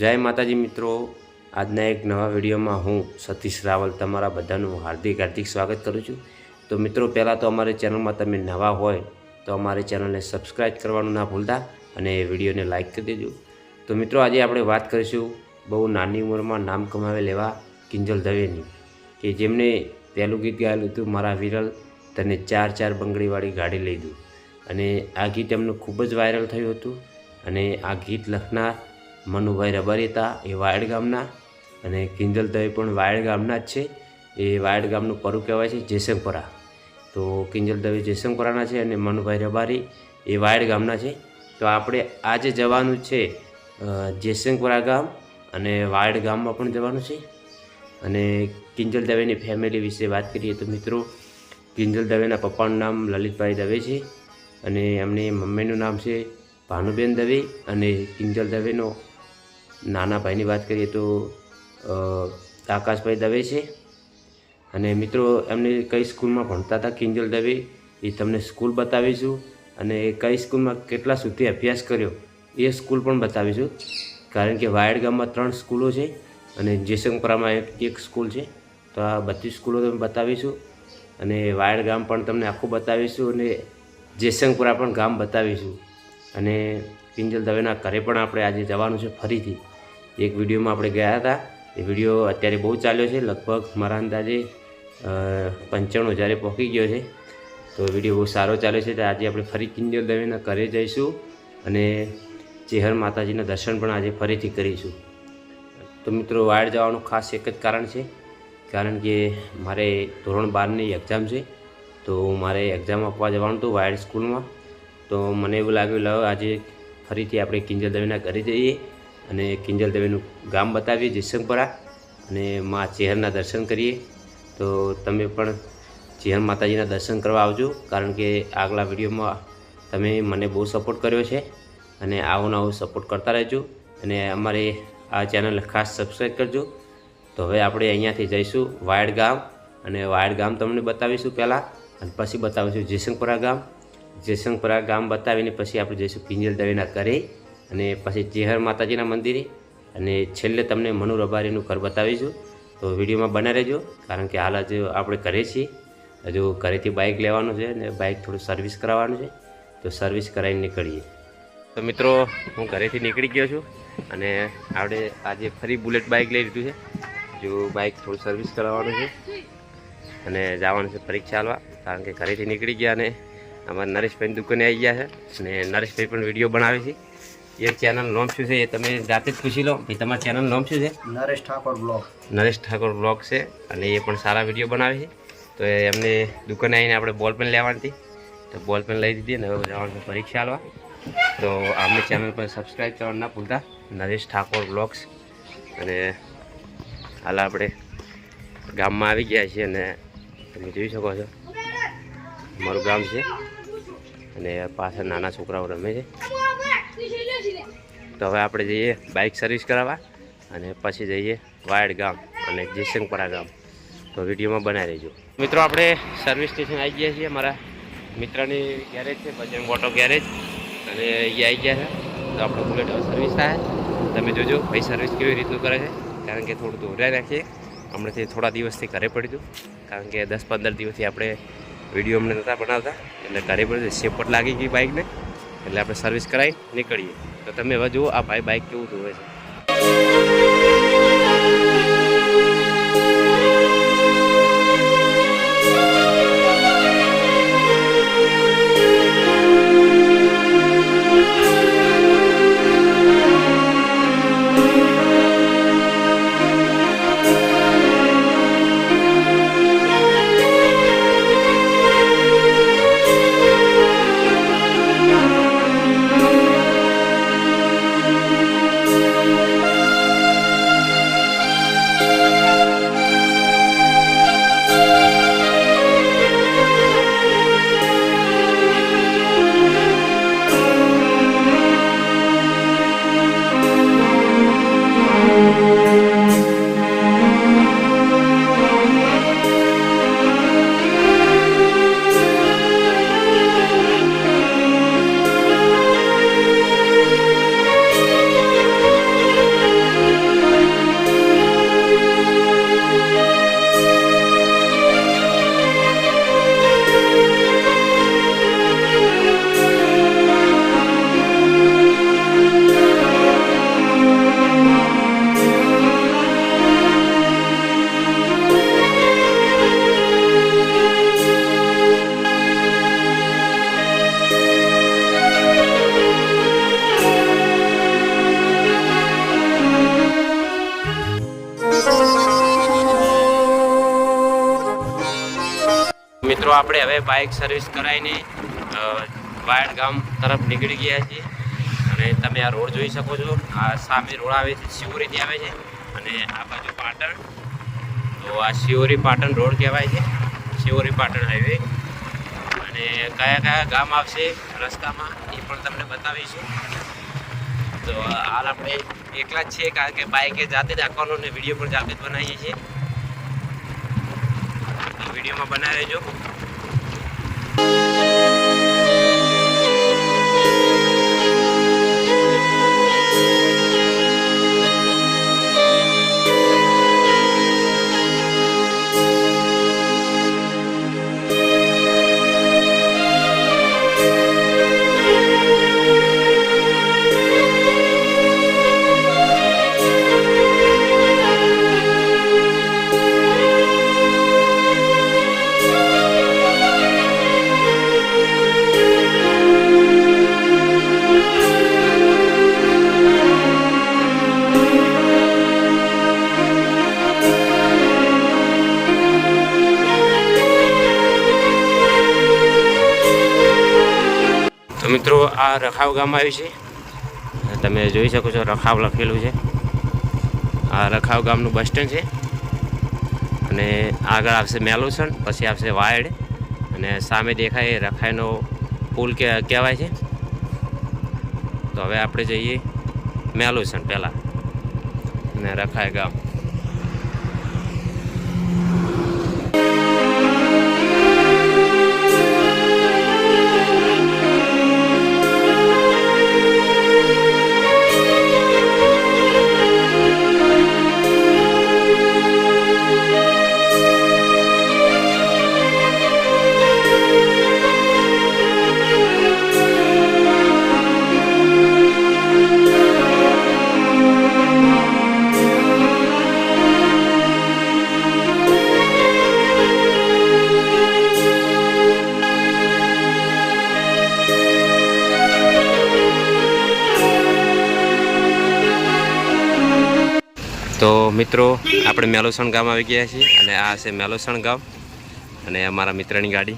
જય માતાજી મિત્રો, આજના એક નવા વિડીયોમાં હું સતીશ રાવલ તમારા બધાનું હાર્દિક હાર્દિક સ્વાગત કરું છું. તો મિત્રો, પહેલાં તો અમારી ચેનલમાં તમે નવા હોય તો અમારી ચેનલને સબસ્ક્રાઈબ કરવાનું ના ભૂલતા અને વિડીયોને લાઇક કરી દેજો. તો મિત્રો, આજે આપણે વાત કરીશું બહુ નાની ઉંમરમાં નામ કમાવેલ એવા કિંજલ દવેની કે જેમને પહેલું ગીત ગાયેલું હતું, મારા વિરલ, તને ચાર ચાર બંગડીવાળી ગાડી લઈ દઉં. અને આ ગીત એમનું ખૂબ જ વાયરલ થયું હતું અને આ ગીત લખનાર મનુભાઈ રબારી હતા, એ વાયડ ગામના અને કિંજલ દવે પણ વાયડ ગામના જ છે. એ વાયડ ગામનું પરું કહેવાય છે જેસંગપરા. તો કિંજલ દવે જેસંગપરાના છે અને મનુભાઈ રબારી એ વાયડ ગામના છે. તો આપણે આજે જવાનું છે જેસંગપરા ગામ અને વાયડ ગામમાં પણ જવાનું છે. અને કિંજલ દવેની ફેમિલી વિશે વાત કરીએ તો મિત્રો કિંજલ દવેના પપ્પાનું નામ લલિતભાઈ દવે છે અને એમની મમ્મીનું નામ છે ભાનુબેન દવે અને કિંજલ દવેનો નાના ભાઈની વાત કરીએ તો આકાશભાઈ દવે છે. અને મિત્રો, એમને કઈ સ્કૂલમાં ભણતા હતા કિંજલ દવે, એ તમને સ્કૂલ બતાવીશું. અને કઈ સ્કૂલમાં કેટલા સુધી અભ્યાસ કર્યો, એ સ્કૂલ પણ બતાવીશું. કારણ કે વાયડ ગામમાં ત્રણ સ્કૂલો છે અને જેસંગપુરામાં એક એક સ્કૂલ છે. તો આ બધી સ્કૂલો તમે બતાવીશું. અને વાયડ ગામ પણ તમને આખું બતાવીશું અને જેસંગપુરા પણ ગામ બતાવીશું. અને કિંજલ દવેના ઘરે પણ આપણે આજે જવાનું છે ફરીથી. એક વિડીયોમાં આપણે ગયા હતા. એ વીડિયો અત્યારે બહુ ચાલ્યો છે, લગભગ મારા અંદાજે પંચાણું હજારે પહોંચી ગયો છે. તો વીડિયો બહુ સારો ચાલ્યો છે, તો આજે આપણે ફરી કિંજલ દવેના ઘરે જઈશું અને ચેહર માતાજીના દર્શન પણ આજે ફરીથી કરીશું. તો મિત્રો વાયડ જવાનું ખાસ એક જ કારણ છે, કારણ કે મારે ધોરણ બારની એક્ઝામ છે, તો મારે એક્ઝામ આપવા જવાનું હતું વાયર્ડ સ્કૂલમાં. તો મને એવું લાગ્યું, લાવ, આજે ફરીથી આપણે કિંજલ દવેના ઘરે જઈએ. અને કિંજલ દવેનું ગામ બતાવીએ, જયશંકપરા. અને મા ચેહરના દર્શન કરીએ. તો તમે પણ ચેહર માતાજીના દર્શન કરવા આવજો, કારણ કે આગલા વિડીયોમાં તમે મને બહુ સપોર્ટ કર્યો છે અને આવો નવો સપોર્ટ કરતા રહેજો. અને અમારે આ ચેનલ ખાસ સબસ્ક્રાઈબ કરજો. તો હવે આપણે અહીંયાથી જઈશું વાયડ ગામ. અને વાયડ ગામ તમને બતાવીશું પહેલાં. અને પછી બતાવીશું જેસંગપરા ગામ. જેસંગપરા ગામ બતાવીને પછી આપણે જઈશું કિંજલ દવેના ઘરે. અને પછી ચેહર માતાજીના મંદિરે. અને છેલ્લે તમને મનુરબારીનું ઘર બતાવીશું. તો વિડીયોમાં બના રહેજો, કારણ કે હાલ જ આપણે ઘરે છીએ. હજુ ઘરેથી બાઇક લેવાનું છે અને બાઇક થોડું સર્વિસ કરાવવાનું છે. તો સર્વિસ કરાવીને નીકળીએ. તો મિત્રો, હું ઘરેથી નીકળી ગયો છું અને આપણે આજે ફરી બુલેટ બાઇક લઈ લીધું છે. જો બાઇક થોડું સર્વિસ કરાવવાનું છે. અને જવાનું છે પરીક્ષા હાલવા, કારણ કે ઘરેથી નીકળી ગયા અને અમારા નરેશભાઈની દુકાને આવી ગયા છે. અને નરેશભાઈ પણ વીડિયો બનાવે છે. એ ચેનલ નામ શું છે એ તમે જાતે જ પૂછી લો. ભાઈ તમારા ચેનલ નામ શું છે? નરેશ ઠાકોર બ્લોગ. નરેશ ઠાકોર બ્લોગ છે અને એ પણ સારા વીડિયો બનાવે છે. તો એમને દુકાને આવીને આપણે બોલ પેન લેવાની હતી. તો બોલ પેન લઈ દીધી અને હવે જવાનું પરીક્ષા આલવા. તો આમની ચેનલ પર સબસ્ક્રાઈબ કરવાનું ના ભૂલતા. નરેશ ઠાકોર બ્લોગ્સ. અને હાલ આપણે ગામમાં આવી ગયા છીએ અને તમે જોઈ શકો છો. મારું ગામ છે. અને પાછળ નાના છોકરાઓ રમે છે. તો હવે આપણે જઈએ બાઇક સર્વિસ કરાવવા અને પછી જઈએ વાયડ ગામ અને જેસંગપરા ગામ. તો વિડીયોમાં બનાવી રહેજો. મિત્રો, આપણે સર્વિસ સ્ટેશન આવી ગયા છીએ. મારા મિત્રની ગેરેજ છે, બજરંગ ઓટો ગેરેજ અને અહીંયા આવી ગયા છે. તો આપણે બુલેટ સર્વિસ થાય. તમે જોજો, ભાઈ સર્વિસ કેવી રીતનું કરે છે. કારણ કે થોડું દોરાઈ રાખીએ. હમણાંથી થોડા દિવસથી ઘરે પડ્યું કારણ કે દસ પંદર દિવસથી આપણે વીડિયો અમને નહોતા બનાવતા. એટલે ઘરે પડ્યું સેપટ લાગી ગઈ બાઇકને એટલે આપણે સર્વિસ કરાવી, નીકળીએ. તો તમે જુઓ આ ભાઈ બાઇક કેવું ધોવે છે. આપણે હવે બાઇક સર્વિસ કરાવીને વાયડ ગામ તરફ નીકળી ગયા છીએ. અને તમે આ રોડ જોઈ શકો છો. આ સામે રોડ આવે છે શિવરીથી આવે છે. અને આ બાજુ પાટણ. તો આ શિવરી પાટણ રોડ કહેવાય છે. શિવરી પાટણ હાઈવે અને કયા કયા ગામ આવશે રસ્તામાં એ પણ તમને બતાવીશું. તો હાલ આપણે એકલા જ છીએ, કારણ કે બાઇકે જાતે જ રાખવાનો અને વીડિયો પણ જાતે જ બનાવીએ છીએ. વિડીયોમાં બનાવી રહેજો આ રખાવ ગામ આવ્યું છે. તમે જોઈ શકો છો રખાવ લખેલું છે. આ રખાવ ગામનું બસ સ્ટેન્ડ છે. અને આગળ આવશે મેલુસણ, પછી આવશે વાયડ. અને સામે દેખાય એ રખાઈનો પુલ કે, કહેવાય છે. તો હવે આપણે જઈએ મેલુસણ પહેલાં. અને રખાય ગામ. મિત્રો, આપણે મેલોસણ ગામ આવી ગયા છીએ અને આ છે મેલોસણ ગામ અને અમારા મિત્રની ગાડી.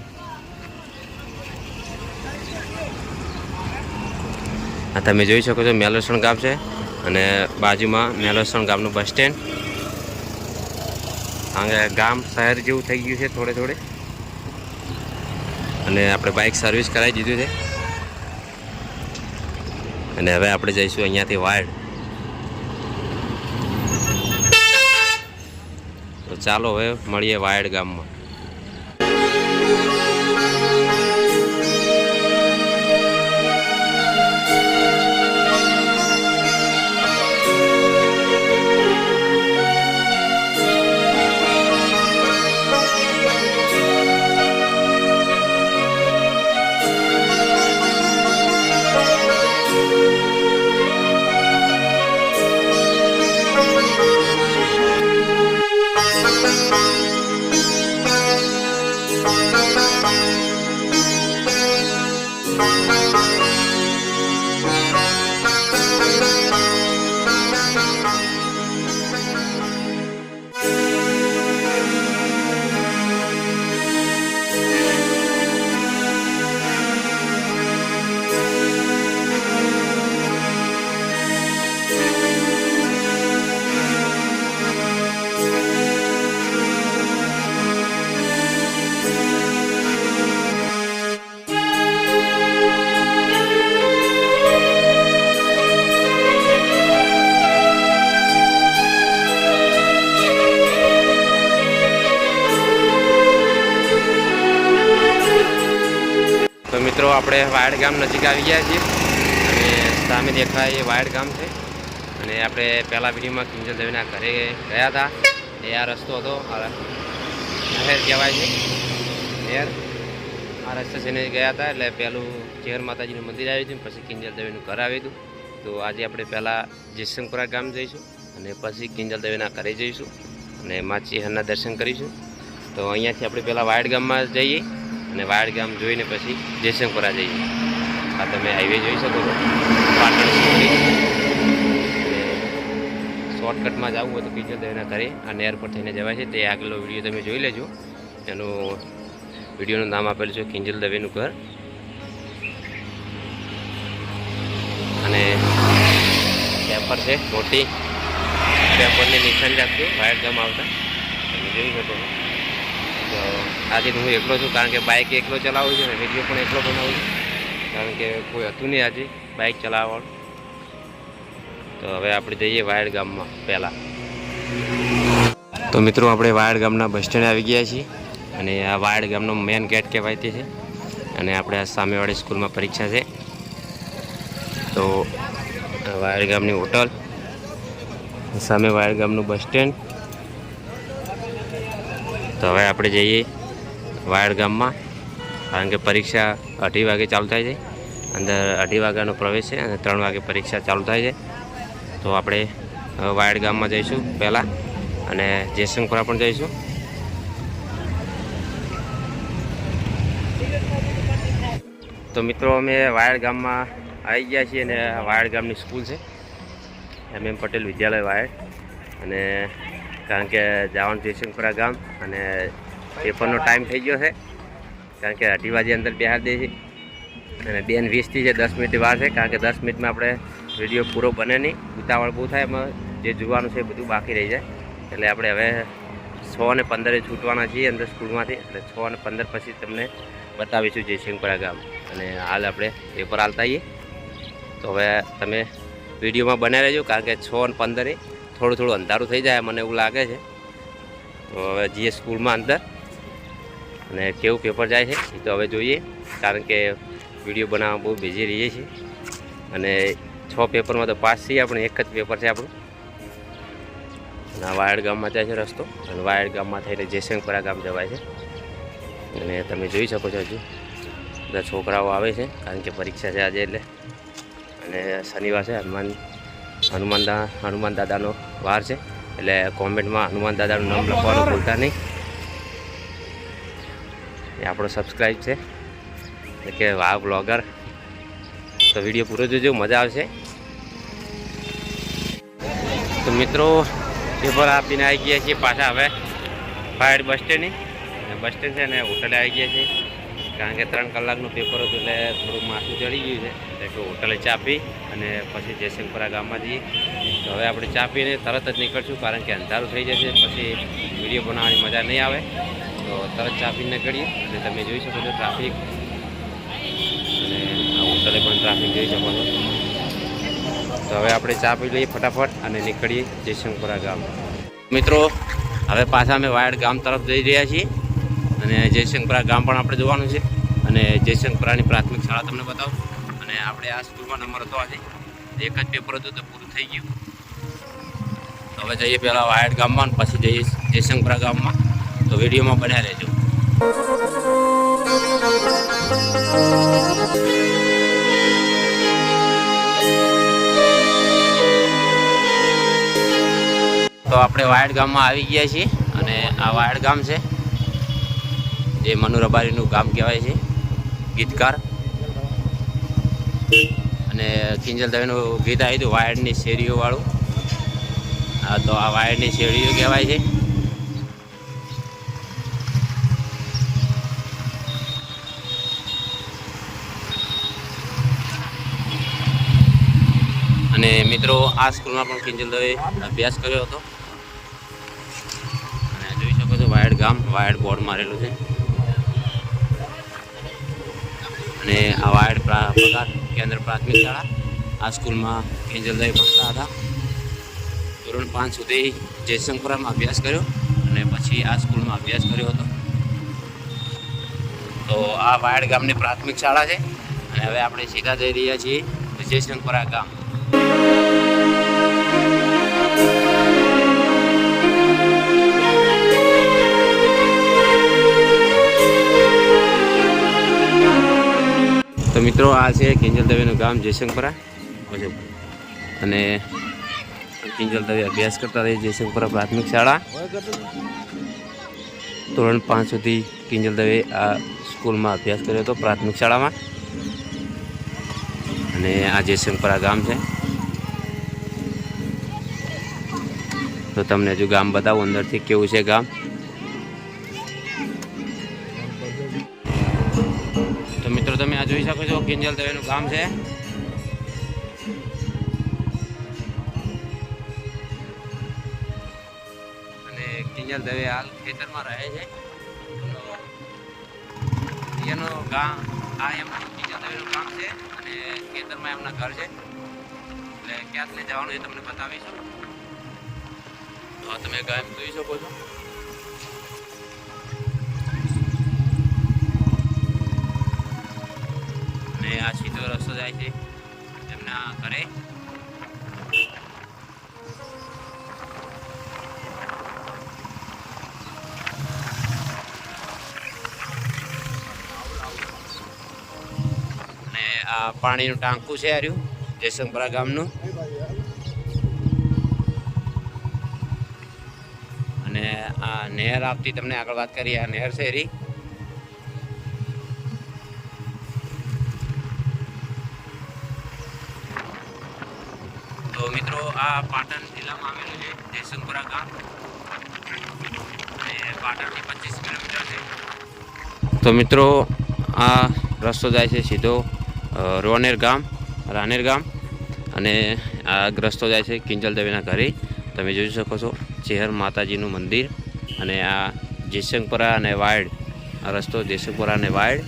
આ તમે જોઈ શકો છો, મેલોસણ ગામ છે અને બાજુમાં મેલોસણ ગામનું બસ સ્ટેન્ડ. આગળ ગામ શહેર જેવું થઈ ગયું છે થોડે થોડે. અને આપણે બાઇક સર્વિસ કરાવી દીધું છે. અને હવે આપણે જઈશું અહીંયાથી વાયડ ચાલો હવે મળીએ વાયડ ગામમાં. તો મિત્રો, આપણે વાયડ ગામ નજીક આવી ગયા છીએ. અને સામે દેખાય એ વાયડ ગામ છે. અને આપણે પહેલા વિડીયોમાં કિંજલ દેવીના ઘરે ગયા હતા. એ આ રસ્તો હતો. નહેર કહેવાય છે. નહેર. આ રસ્તે છે ને ગયા હતા. એટલે પહેલું ચેર માતાજીનું મંદિર આવ્યું હતું. પછી કિંજલ દેવીનું ઘર આવ્યું હતું. તો આજે આપણે પહેલાં જયશંકરા ગામ જઈશું. અને પછી કિંજલ દેવીના ઘરે જઈશું. અને માછી હરના દર્શન કરીશું. તો અહીંયાથી આપણે પહેલાં વાયડ ગામમાં જઈએ. અને વાયડ ગામ જોઈને પછી જયશંકરા જઈએ આ તમે હાઈવે જોઈ શકો છો. પાટણ શોર્ટકટમાં જવું હોય તો કિંજલ દેવીના ઘરે આ નહેર પર થઈને જવાય છે. તે આગલો વીડિયો તમે જોઈ લેજો. એનું વિડીયોનું નામ આપેલું છે કિંજલ દવેનું ઘર. અને પેપર છે મોટી પેપરની નિશાન રાખજો વાયર ગામ આવતા. તમે જોઈ શકો છો. તો આજે હું એકલો છું, કારણ કે બાઇક એકલો ચલાવું છું ને વીડિયો પણ એકલો બનાવું છું. કારણ કે કોઈ હતું નહીં આજે બાઇક ચલાવવાનું. તો હવે આપણે જઈએ વાયડ ગામમાં, પહેલાં. તો મિત્રો, આપણે વાયડ ગામના બસ સ્ટેન્ડ આવી ગયા છીએ. અને આ વાયડ ગામનો મેન ગેટ કહેવાય તે છે. અને આપણે આ સામેવાળી સ્કૂલમાં પરીક્ષા છે. તો વાયડ ગામની હોટલ સામે વાયડ ગામનું બસ સ્ટેન્ડ તો હવે આપણે જઈએ વાયડ ગામમાં, કારણ કે પરીક્ષા અઢી વાગે ચાલુ થાય છે. અંદર અઢી વાગ્યાનો પ્રવેશ છે અને ત્રણ વાગે પરીક્ષા ચાલુ થાય છે. તો આપણે વાયડ ગામમાં જઈશું પહેલાં અને જયશંકરા પણ જઈશું. તો મિત્રો, અમે વાયડ ગામમાં આવી ગયા છીએ અને વાયડ ગામની સ્કૂલ છે. એમ એમ પટેલ વિદ્યાલય વાયડ અને કારણ કે જવાનું જયસિંહપુરા ગામ અને પેપરનો ટાઈમ થઈ ગયો છે. કારણ કે અઢી વાગે અંદર બિહાર દે છે. અને બેન વીસથી છે, દસ મિનિટ વાર છે. કારણ કે દસ મિનિટમાં આપણે વીડિયો પૂરો બને નહીં. ઉતાવળ બહુ થાય, એમાં જે જોવાનું છે એ બધું બાકી રહી જાય. એટલે આપણે હવે છ અને પંદરે છૂટવાના છીએ અંદર સ્કૂલમાંથી. એટલે છ અને પંદર પછી તમને બતાવીશું જયસિંહપુરા ગામ. અને હાલ આપણે પેપર હાલતા આવીએ. તો હવે તમે વિડીયોમાં બનાવી રહેજો, કારણ કે છ અને પંદરે થોડું થોડું અંધારું થઈ જાય મને એવું લાગે છે. તો હવે જઈએ સ્કૂલમાં અંદર. અને કેવું પેપર જાય છે એ તો હવે જોઈએ. કારણ કે વીડિયો બનાવવા બહુ બિઝી રહીએ છીએ. અને છ પેપરમાં તો પાસ છીએ આપણે, એક જ પેપર છે આપણું. અને વાયડ ગામમાં જાય છે રસ્તો. અને વાયડ ગામમાં થઈને જયસંગપરા ગામ જવાય છે. અને તમે જોઈ શકો છો હજુ. બધા છોકરાઓ આવે છે, કારણ કે પરીક્ષા છે આજે એટલે. અને શનિવાર છે હનુમાન હનુમાન હનુમાન દાદાનો વાર છે. એટલે કોમેન્ટમાં હનુમાન દાદાનું નામ લખવાનું ભૂલતા નહીં. એ આપણો સબસ્ક્રાઈબ છે. એટલે કે વાહ બ્લોગર તો વીડિયો પૂરો જોજો, મજા આવશે. તો મિત્રો પેપર આપીને આવી ગયા છીએ પાછા હવે. ફાયર બસ સ્ટેન્ડની બસ સ્ટેન્ડ છે ને હોટલે આવી ગયા છીએ. કારણ કે ત્રણ કલાકનું પેપર હતું એટલે થોડુંક માથું ચડી ગયું છે. એટલે કે હોટલે ચા પી અને પછી જયસિંહપુરા ગામમાં જઈએ. તો હવે આપણે ચા પીને તરત જ નીકળશું કારણ કે અંધારું થઈ જશે, પછી વીડિયો બનાવવાની મજા નહીં આવે. તો તરત ચા પીને નીકળીએ અને તમે જોઈ શકો છો ટ્રાફિક. અને આ હોટલે પણ ટ્રાફિક જોઈ શકો છો. તો હવે આપણે ચા પી લઈએ ફટાફટ અને નીકળીએ જયશંકપુરા ગામ. મિત્રો, હવે પાછા અમે વાયડ ગામ તરફ જઈ રહ્યા છીએ અને જયશંકપુરા ગામ પણ આપણે જોવાનું છે. અને જયશંકપુરાની પ્રાથમિક શાળા તમને બતાવું. અને આપણે આ સ્કૂલમાં નંબર હતો આજે. એક જ પેપર હતું તો પૂરું થઈ ગયું. હવે જઈએ પહેલાં વાયડ ગામમાં અને પછી જઈએ જયશંકરા ગામમાં. તો વિડીયોમાં બન્યા રહેજો. તો આપણે વાયડ ગામમાં આવી ગયા છીએ અને આ વાયડ ગામ છે, જે મનુ રબારીનું ગામ કહેવાય છે, ગીતકાર. અને કિંજલ દવેનું ગીત આવ્યું હતું, વાયરની શેરીઓવાળું હા તો આ વાયરની શેરીઓ કહેવાય છે. અને મિત્રો, આ સ્કૂલમાં પણ કિંજલ દવે અભ્યાસ કર્યો હતો. અને જોઈ શકો છો વાયડ ગામ વાયડ બોર્ડ મારેલું છે. અને આ વાયડ પગાર કેન્દ્ર પ્રાથમિક શાળા. આ સ્કૂલમાં કેન્જલભાઈ ભણતા હતા. ધોરણ પાંચ સુધી જયશંકરામાં અભ્યાસ કર્યો અને પછી આ સ્કૂલમાં અભ્યાસ કર્યો હતો. તો આ વાયડ ગામની પ્રાથમિક શાળા છે અને હવે આપણે સીધા જઈ રહ્યા છીએ જયશંકરા ગામ. મિત્રો, આ છે કિંજલ દવેનું ગામ જયશંકરા. અને કિંજલ દવે અભ્યાસ કરતા રહી જયશંકરા પ્રાથમિક શાળા. ધોરણ પાંચ સુધી કિંજલ દવે આ સ્કૂલમાં અભ્યાસ કર્યો હતો પ્રાથમિક શાળામાં. અને આ જયશંકરા ગામ છે. તો તમને હજુ ગામ બતાવું, અંદરથી કેવું છે ગામ. કિંજલ દવેનું ગામ છે. અને કિંજલ દવે હાલ ખેતરમાં રહે છે. એનો ગામ, આ એમનું કિંજલ દવેનું ગામ છે અને ખેતરમાં એમના ઘર છે. એટલે ક્યાંથી જવાનું એ તમને બતાવીશું. તો તમે ગામ જોઈ શકો છો. અને આ સીધો રસ્તો જાય છે એમના ઘરે. અને આ પાણીનું ટાંકું છે આર્યું જયશંકપરા ગામનું. અને આ નહેર આપતી તમને આગળ વાત કરી આ નહેર છે પાટણ જિલ્લામાં આવેલું છે જયસંગપુરા ગામ. અને પાટણથી પચીસ કિલોમીટર છે. તો મિત્રો, આ રસ્તો જાય છે સીધો રોનેર ગામ, રાનેર ગામ. અને આ રસ્તો જાય છે કિંજલ દેવીના ઘરે. તમે જોઈ શકો છો, ચેહર માતાજીનું મંદિર અને આ જયસંગપુરા અને વાયડ, આ રસ્તો જયસંગપુરા અને વાયડ.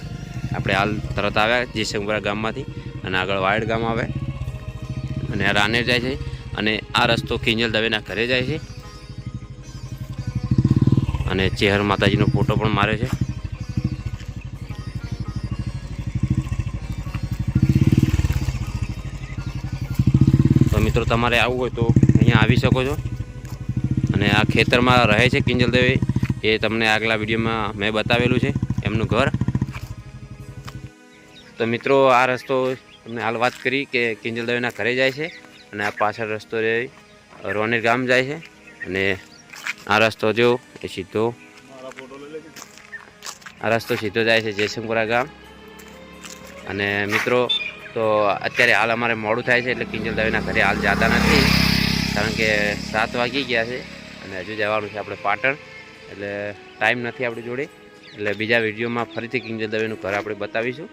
આપણે હાલ તરત આવ્યા જયસંગપુરા ગામમાંથી અને આગળ વાયડ ગામ આવે. અને આ રાનેર જાય છે. અને આ રસ્તો કિંજલ દવેના ઘરે જાય છે. અને ચેહર માતાજીનો ફોટો પણ મારે છે. તો મિત્રો, તમારે આવવું હોય તો અહીંયા આવી શકો છો. અને આ ખેતરમાં રહે છે કિંજલ દવે, એ તમને આગલા વિડીયોમાં મેં બતાવેલું છે, એમનું ઘર. તો મિત્રો, આ રસ્તો તમને હાલ વાત કરી કે કિંજલ દવેના ઘરે જાય છે. અને આ પાછળ રસ્તો રે રોનેર ગામ જાય છે. અને આ રસ્તો જો એ સીધો. આ રસ્તો સીધો જાય છે જયશંકપુરા ગામ. અને મિત્રો, તો અત્યારે હાલ અમારે મોડું થાય છે, એટલે કિંજલ દવેના ઘરે હાલ જતા નથી. કારણ કે સાત વાગી ગયા છે અને હજુ જવાનું છે આપણે પાટણ. એટલે ટાઈમ નથી આપણી જોડે. એટલે બીજા વિડીયોમાં ફરીથી કિંજલ દવેનું ઘર આપણે બતાવીશું.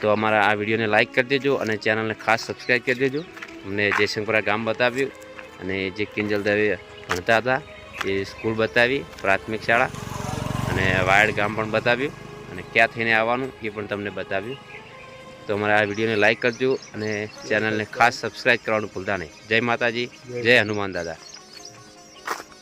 તો અમારા આ વિડીયોને લાઇક કરી દેજો અને ચેનલને ખાસ સબસ્ક્રાઈબ કરી દેજો. અમને જયશંકરા ગામ બતાવ્યું અને જે કિંજલ દવે ભણતા હતા એ સ્કૂલ બતાવી, પ્રાથમિક શાળા અને વાયડ ગામ પણ બતાવ્યું અને ક્યાં થઈને આવવાનું એ પણ તમને બતાવ્યું. તો અમારા આ વિડીયોને લાઇક કરજો અને ચેનલને ખાસ સબસ્ક્રાઈબ કરવાનું ભૂલતા નહીં. જય માતાજી, જય હનુમાન દાદા.